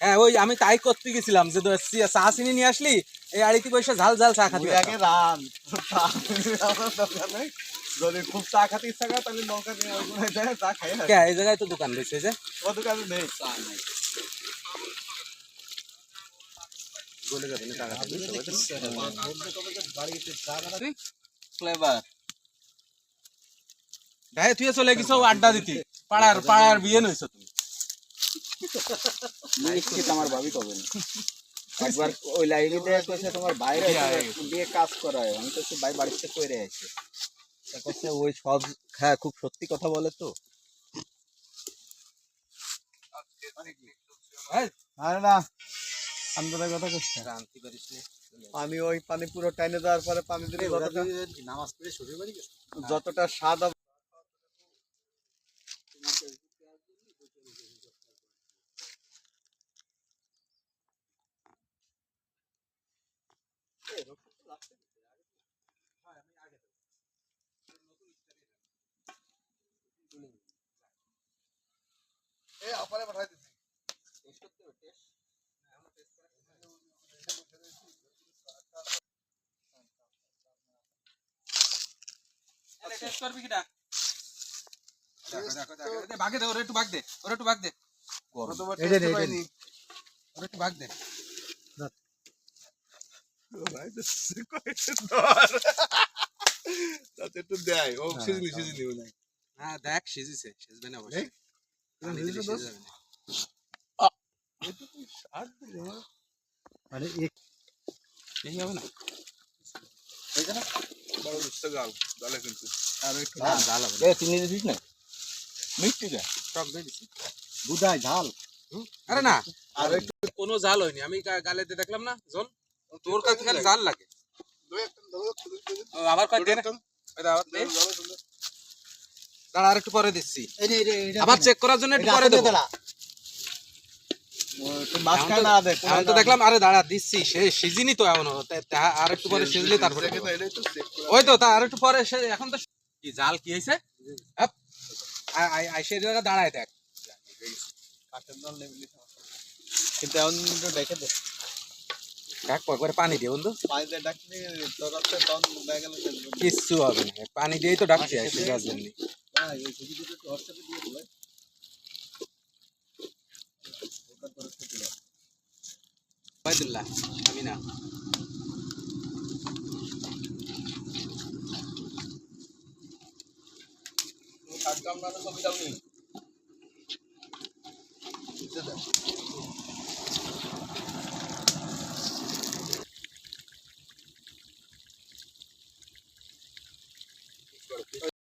হ্যাঁ ওই আমি তাই করতে গেছিলাম যে চা- চিনি নিয়ে আসলি এই আড়িতে বসে ঝাল ঝাল চা খাতে আগে রান। আমার দরকার নেই। যদি খুব চা খেতে ইচ্ছা করে তাহলে নৌকা নিয়ে ওখানে চা খাই কে এই জায়গায় তো দোকান রয়েছে যে। ও দোকানে নেই। চা নাই। বলে যাবে টাকা ফ্লেভার গায়ে তুই? চলে গেছো আড্ডা দিতি। পাড়ার পাড়ার বিয়ে নইছো তুমি। নিশ্চিত আমার ভাবি কবে একবার ওই লাইনে দিয়ে কইছে তোমার বাইরে দিয়ে কাজ করায় আমি তো ভাই বাড়িতে কইরে আছে কইছে ওই সব হ্যাঁ খুব সত্যি কথা বলে তো। আরে না কথা নি। ওই পানি পুরো টাইনে দেওয়ার পরে পানি দিলে যতটা নামাজ পড়ে শ্বশুর বাড়ি গেছে যতটা স্বাদ হবে আরে, টেস্ট দে, ওরে একটু ভাগ দে, ওরে একটু ভাগ দে, ওরে একটু ভাগ দে। তাতে একটু দেয়। ও সিজনি সিজনি নাই হ্যাঁ, দেখ, সিজিছে, সিজবে না অবশ্যই। এই, পানি দিলে সিজে সিজে যাবে না। আরে এই হবে না? বড় দুষ্ট গাল গালে কিন্তু। আর একটু না, ঝাল হবে না। এ চিনি দিছিস না। মিষ্টি দে। টক দিয়ে দিছি। দুধাই ঝাল। আরে না আর একটু কোনো জাল হয়নি। আমি গা- গালেতে দেখলাম না জল। তোর কাছে খালি জাল লাগে আবার কয় দে না। ওই দে, আবার দে। দাঁড়া আর একটু পরে দিচ্ছি আবার চেক করার জন্য একটু পরে দেবো তো দেখলাম আরে দাঁড়া দিচ্ছি সে সিজিনি তো এমন আর একটু পরে সিজলি তারপরে ওই তো তা আর একটু পরে সে এখন তো কি জাল কি হয়েছে জায়গা দাঁড়ায় দেখ কিন্তু এখন তো দেখে দেখ করে পানি দিয়ে বন্ধু কিচ্ছু হবে না পানি দিয়েই তো ডাকছি জন্য। সাথে দিলাম ওবায়দুল্লাহ আমি না কাজ কাম না ছবি দাও। নি